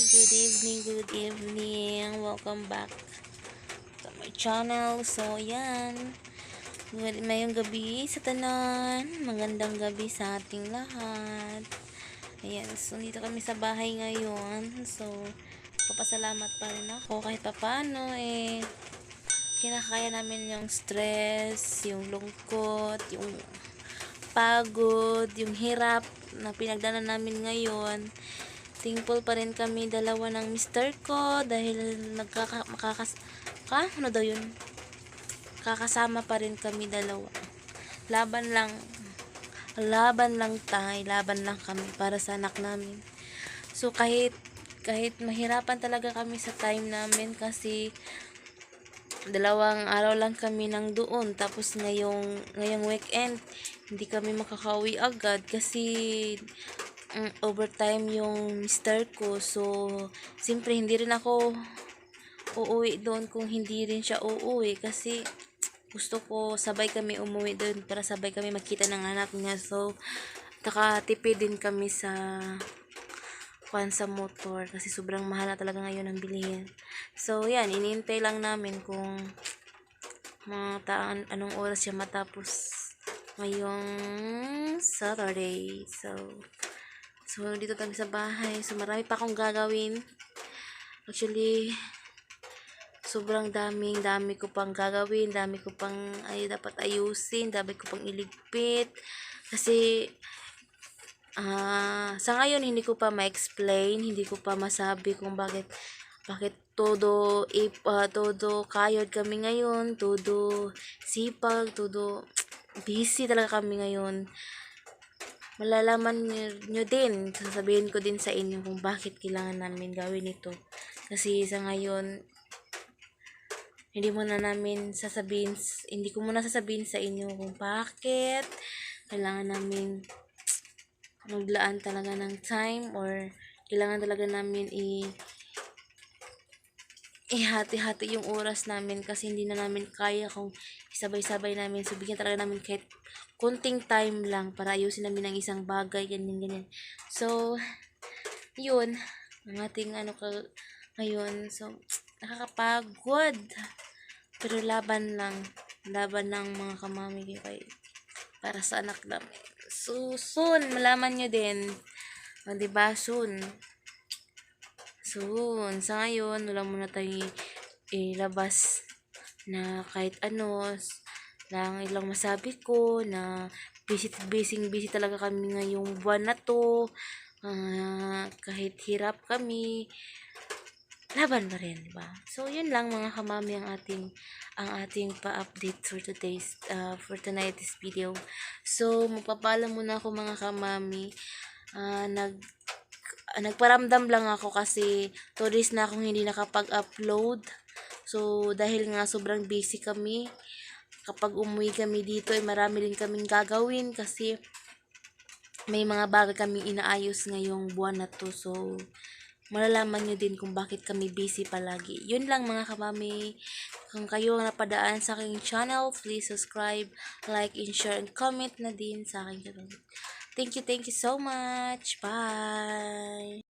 good evening, good evening. Welcome back to my channel. So, yan. Good, mayong gabi sa tanan. Magandang gabi sa ating lahat. Ayan, so dito kami sa bahay ngayon. So, papasalamat pa rin ako kahit pa paano eh. Kinakaya namin yung stress, yung lungkot, yung pagod, yung hirap na pinagdaanan namin ngayon. Thankful pa rin kami dalawa ng mister ko dahil nagkaka makakas ka? Ano daw yun? Kakasama pa rin kami dalawa. Laban lang laban lang tayo laban lang kami para sa anak namin. So kahit kahit mahirapan talaga kami sa time namin kasi dalawang araw lang kami nang doon. Tapos ngayong ngayong weekend hindi kami makakauwi agad kasi mm, overtime yung mister ko. So siyempre hindi rin ako uuwi doon kung hindi rin siya uuwi kasi gusto ko sabay kami umuwi doon para sabay kami makita ng anak niya. So nakatipid din kami sa kwan sa motor kasi sobrang mahal na talaga ngayon ang bilihin. So yan inintay lang namin kung mga taan, anong oras siya matapos ngayong Saturday. So So, dito kami sa bahay. So, marami pa akong gagawin. Actually, sobrang daming, dami ko pang gagawin. Dami ko pang ay, dapat ayusin. Dami ko pang iligpit. Kasi, ah sa ngayon, hindi ko pa ma-explain. Hindi ko pa masabi kung bakit bakit todo ip, ah, todo kayod kami ngayon, todo sipag, todo busy talaga kami ngayon malalaman nyo, din, sasabihin ko din sa inyo kung bakit kailangan namin gawin ito. Kasi sa ngayon, hindi mo na namin sasabihin, hindi ko muna sasabihin sa inyo kung bakit kailangan namin maglaan talaga ng time or kailangan talaga namin i ihati-hati yung oras namin kasi hindi na namin kaya kung isabay-sabay namin. So, talaga namin kahit kunting time lang para ayusin namin ang isang bagay, ganyan, ganyan. So, yun, ang ating ano ka ngayon. So, nakakapagod. Pero laban lang. Laban ng mga kamami ko kay para sa anak namin. So, soon, malaman nyo din. O, diba? Soon. Soon. Sa ngayon, wala muna tayo ilabas na kahit ano. Lang ilang masabi ko na busy busy busy talaga kami ngayong buwan na to. Uh, kahit hirap kami laban pa rin diba so yun lang mga kamami ang ating ang ating pa-update for today's uh, for tonight's video. So magpapaalam muna ako mga kamami. Uh, nag nagparamdam lang ako kasi 2 days na akong hindi nakapag-upload So, dahil nga sobrang busy kami, kapag umuwi kami dito, ay marami rin kaming gagawin kasi may mga bagay kaming inaayos ngayong buwan na to. So, malalaman nyo din kung bakit kami busy palagi. Yun lang mga kamami. Kung kayo napadaan sa aking channel, please subscribe, like, and share, and comment na din sa aking channel. Thank you, thank you so much. Bye!